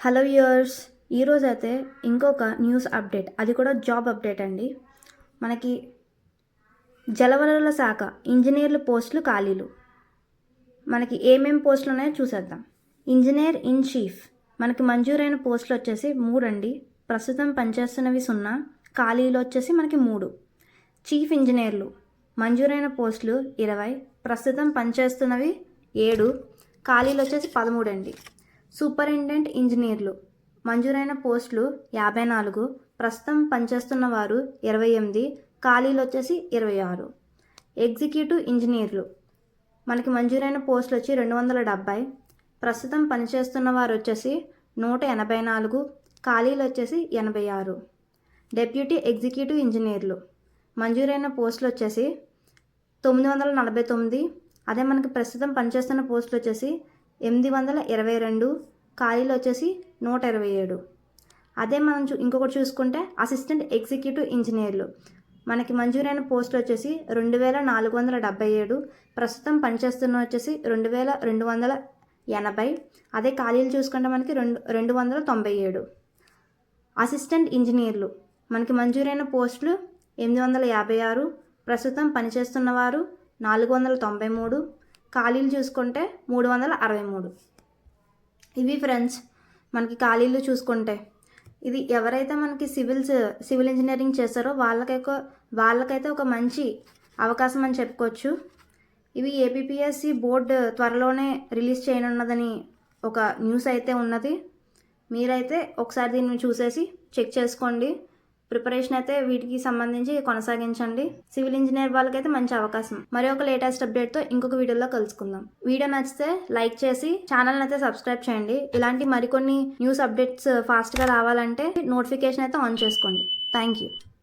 Hello years ఈరోజు అయితే ఇంకొక న్యూస్ అప్డేట్. అది కూడా జాబ్ అప్డేట్ అండి. మనకి జలవనరుల శాఖ ఇంజనీర్ల పోస్టులు ఖాళీలు. మనకి ఏమేం పోస్టులు ఉన్నాయో చూసేద్దాం. Engineer in chief. మనకి మంజూరైన పోస్టులు వచ్చేసి మూడు అండి. ప్రస్తుతం పనిచేస్తున్నవి సున్నా ఖాళీలు వచ్చేసి మనకి మూడు. చీఫ్ ఇంజనీర్లు. మంజూరైన పోస్టులు ఇరవై ప్రస్తుతం పనిచేస్తున్నవి ఏడు ఖాళీలు వచ్చేసి పదమూడు అండి. సూపరింటెండెంట్ ఇంజనీర్లు. మంజూరైన పోస్టులు యాభై నాలుగు ప్రస్తుతం పనిచేస్తున్న వారు ఇరవై ఎనిమిది ఖాళీలు వచ్చేసి ఇరవై ఆరు. ఎగ్జిక్యూటివ్ ఇంజనీర్లు. మనకి మంజూరైన పోస్టులు వచ్చి రెండు వందల డెబ్భై. ప్రస్తుతం పనిచేస్తున్న వారు వచ్చేసి నూట ఎనభై నాలుగు ఖాళీలు వచ్చేసి ఎనభై ఆరు. డెప్యూటీ ఎగ్జిక్యూటివ్ ఇంజనీర్లు. మంజూరైన పోస్టులు వచ్చేసి తొమ్మిది వందల నలభై తొమ్మిది. అదే మనకి ప్రస్తుతం పనిచేస్తున్న పోస్టులు వచ్చేసి ఎనిమిది వందల ఇరవై రెండు ఖాళీలు వచ్చేసి నూట ఇరవై ఏడు. అదే మనం చూ ఇంకొకటి చూసుకుంటే అసిస్టెంట్ ఎగ్జిక్యూటివ్ ఇంజనీర్లు. మనకి మంజూరైన పోస్టులు వచ్చేసి రెండు వేల నాలుగు వందల డెబ్బై ఏడు. ప్రస్తుతం పనిచేస్తున్న వచ్చేసి రెండు వేల రెండు వందల ఎనభై. అదే ఖాళీలు చూసుకుంటే మనకి రెండు రెండు వందల తొంభై ఏడు. అసిస్టెంట్ ఇంజనీర్లు. మనకి మంజూరైన పోస్టులు ఎనిమిది వందల యాభై ఆరు. ప్రస్తుతం పనిచేస్తున్న వారు నాలుగు వందల తొంభై మూడు. ఖాళీలు చూసుకుంటే మూడు వందల అరవై మూడు. ఇవి ఫ్రెండ్స్ మనకి ఖాళీలు చూసుకుంటే. ఇది ఎవరైతే మనకి సివిల్స్ సివిల్ ఇంజనీరింగ్ చేస్తారో వాళ్ళకైతే వాళ్ళకైతే ఒక మంచి అవకాశం అని చెప్పుకోవచ్చు. ఇవి ఏపీపీఎస్సి బోర్డు త్వరలోనే రిలీజ్ చేయనున్నదని ఒక న్యూస్ అయితే ఉన్నది. మీరైతే ఒకసారి దీన్ని చూసేసి చెక్ చేసుకోండి. ప్రిపరేషన్ అయితే వీటికి సంబంధించి కొనసాగించండి. సివిల్ ఇంజనీర్ వాళ్ళకైతే మంచి అవకాశం. మరి ఒక లేటెస్ట్ అప్డేట్తో ఇంకొక వీడియోలో కలుసుకుందాం. వీడియో నచ్చితే లైక్ చేసి ఛానల్ అయితే సబ్స్క్రైబ్ చేయండి. ఇలాంటి మరికొన్ని న్యూస్ అప్డేట్స్ ఫాస్ట్గా రావాలంటే నోటిఫికేషన్ అయితే ఆన్ చేసుకోండి. Thank you